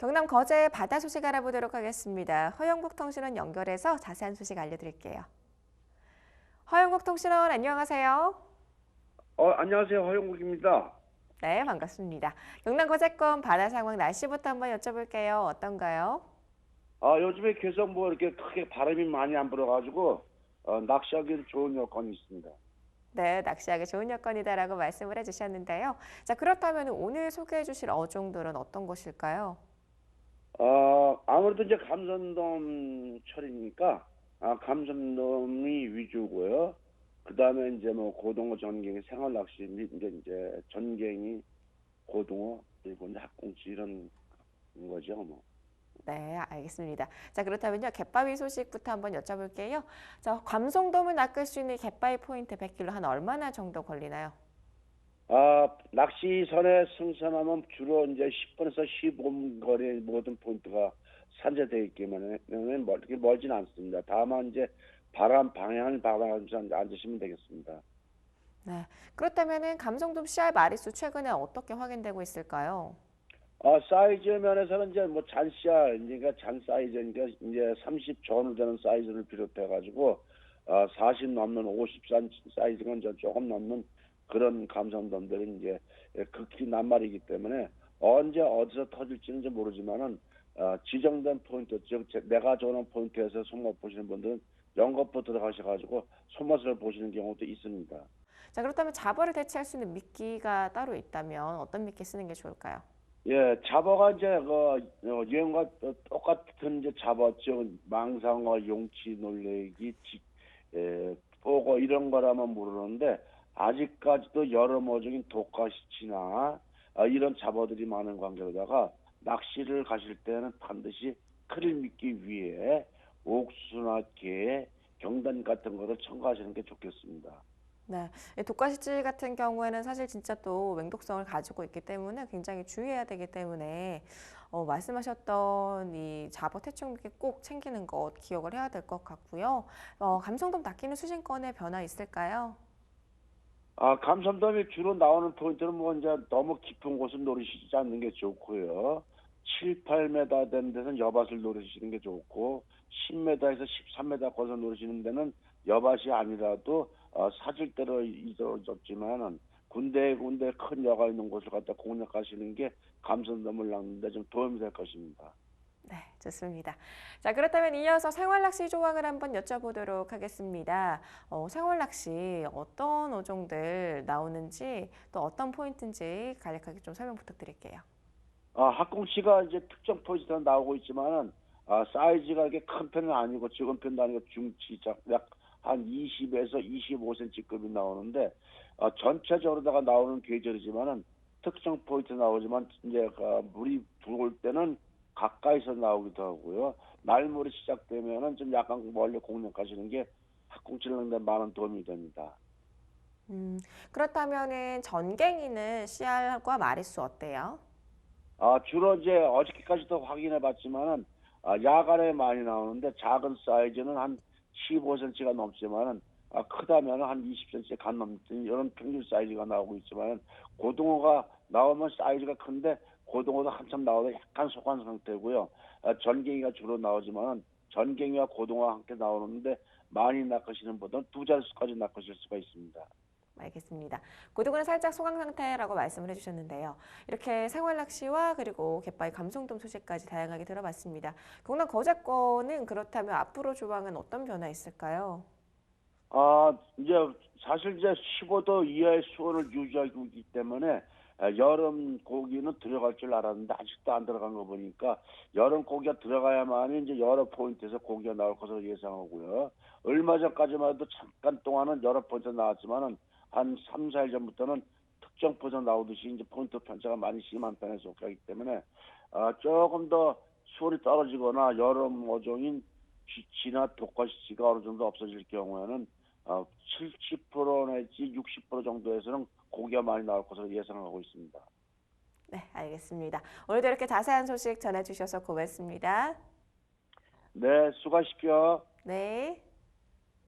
경남 거제 바다 소식 알아보도록 하겠습니다. 허영국 통신원 연결해서 자세한 소식 알려드릴게요. 허영국 통신원 안녕하세요. 어, 안녕하세요. 허영국입니다. 네, 반갑습니다. 경남 거제권 바다 상황 날씨부터 한번 여쭤볼게요. 어떤가요? 아, 요즘에 계속 뭐 이렇게 크게 바람이 많이 안 불어가지고, 어, 낚시하기 좋은 여건이 있습니다. 네, 낚시하기 좋은 여건이다라고 말씀을 해주셨는데요. 자, 그렇다면 오늘 소개해 주실 어종들은 어떤 것일까요? 어, 아무래도 이제 감선돔 철이니까, 아, 감선돔이 위주고요. 그 다음에 이제 뭐 고등어 전갱이 생활 낚시, 및 이제 이제 전갱이, 고등어, 그리고 이제 학꽁치 이런 거죠, 뭐. 네, 알겠습니다. 자, 그렇다면요. 갯바위 소식부터 한번 여쭤볼게요. 자, 감성돔을 낚을 수 있는 갯바위 포인트 100km 한 얼마나 정도 걸리나요? 아, 낚시선에 승선하면 주로 이제 10분에서 15분 거리의 모든 포인트가 산재되어 있기 때문에 멀- 멀진 않습니다. 다만 이제 바람 방향을 바라면서 앉으시면 되겠습니다. 네. 그렇다면은 감성돔 씨알 마리수 최근에 어떻게 확인되고 있을까요? 아, 사이즈 면에서는 이제 뭐 잔씨알, 그러니까 잔 사이즈니까 이제 30 전후 되는 사이즈를 비롯해 가지고 아, 40 넘는 50 사이즈가 이제 조금 넘는 그런 감성돔들이 이제 극히 낱말이기 때문에 언제 어디서 터질지는 좀 모르지만은 아, 지정된 포인트, 즉 제- 내가 좋아하는 포인트에서 손맛 보시는 분들은 연거푸 들어가셔가지고 손맛을 보시는 경우도 있습니다. 자, 그렇다면 잡어를 대체할 수 있는 미끼가 따로 있다면 어떤 미끼 쓰는 게 좋을까요? 예, 잡어가 이제 그 어, 유행과 또 똑같은 이제 잡어, 즉 망상어, 용치, 놀래기, 지, 보고 이런 거라면 모르는데 아직까지도 여러 모종인 독가시치나 아, 이런 잡어들이 많은 관계로다가 낚시를 가실 때는 반드시 크릴 미끼 위에 옥수수나 게, 경단 같은 거를 첨가하시는 게 좋겠습니다. 네. 이 독가시질 같은 경우에는 사실 진짜 또 맹독성을 가지고 있기 때문에 굉장히 주의해야 되기 때문에 어, 말씀하셨던 이 잡어 미끼 꼭 챙기는 것 기억을 해야 될 것 같고요. 어, 감성돔 낚이는 수심권에 변화 있을까요? 아, 감삼돔이 주로 나오는 포인트는 뭐 이제 너무 깊은 곳을 노리시지 않는 게 좋고요. 7, 8m 되는 데는 여밭을 노리시는 게 좋고 10m에서 13m 거기서 노리시는 데는 여밭이 아니라도 어, 사질대로 이루어졌지만은 군데 군데 큰 여가 있는 곳을 갖다 공략하시는 게 감선돔을 낚는데 좀 도움이 될 것입니다. 네, 좋습니다. 자, 그렇다면 이어서 생활낚시 조항을 한번 여쭤보도록 하겠습니다. 어, 생활낚시 어떤 어종들 나오는지 또 어떤 포인트인지 간략하게 좀 설명 부탁드릴게요. 아, 학꽁치가 이제 특정 포지션에 나오고 있지만은 아, 사이즈가 이렇게 큰 편은 아니고 적은 편도 아니고 중치 약한 20에서 25cm급이 나오는데 아, 전체적으로다가 나오는 계절이지만은 특정 포인트 나오지만 이제 그 물이 들어올 때는 가까이서 나오기도 하고요. 날물이 시작되면은 좀 약간 멀리 공략하시는 게 학꽁치를 넣는 데 많은 도움이 됩니다. 음, 그렇다면은 전갱이는 씨알과 마리수 어때요? 아, 주로 이제 어저께까지도 확인해 봤지만은, 아, 야간에 많이 나오는데 작은 사이즈는 한 15cm가 넘지만은, 아, 크다면 한 20cm 간 넘는 이런 평균 사이즈가 나오고 있지만은, 고등어가 나오면 사이즈가 큰데, 고등어도 한참 나오다 약간 속한 상태고요. 아, 전갱이가 주로 나오지만은, 전갱이와 고등어가 함께 나오는데, 많이 낚으시는 분들은 두 자릿수까지 낚으실 수가 있습니다. 알겠습니다. 고등어는 살짝 소강 상태라고 말씀을 해주셨는데요. 이렇게 생활 낚시와 그리고 갯바위 감성돔 소식까지 다양하게 들어봤습니다. 경남 거제권은 그렇다면 앞으로 조항은 어떤 변화 있을까요? 아, 이제 사실 이제 15도 이하의 수온을 유지하고 있기 때문에 아, 여름 고기는 들어갈 줄 알았는데 아직도 안 들어간 거 보니까 여름 고기가 들어가야만 이제 여러 포인트에서 고기가 나올 것으로 예상하고요. 얼마 전까지만 해도 잠깐 동안은 여러 포인트 나왔지만은 한 3, 4일 전부터는 특정 포인트 나오듯이 이제 포인트 편차가 많이 심한 편에 속하기 때문에 아, 조금 더 수온이 떨어지거나 여름 어종인 쥐치나 독과시치가 어느 정도 없어질 경우에는 어, 70% 내지 60% 정도에서는 고기가 많이 나올 것으로 예상하고 있습니다. 네, 알겠습니다. 오늘도 이렇게 자세한 소식 전해주셔서 고맙습니다. 네, 수고하십시오. 네.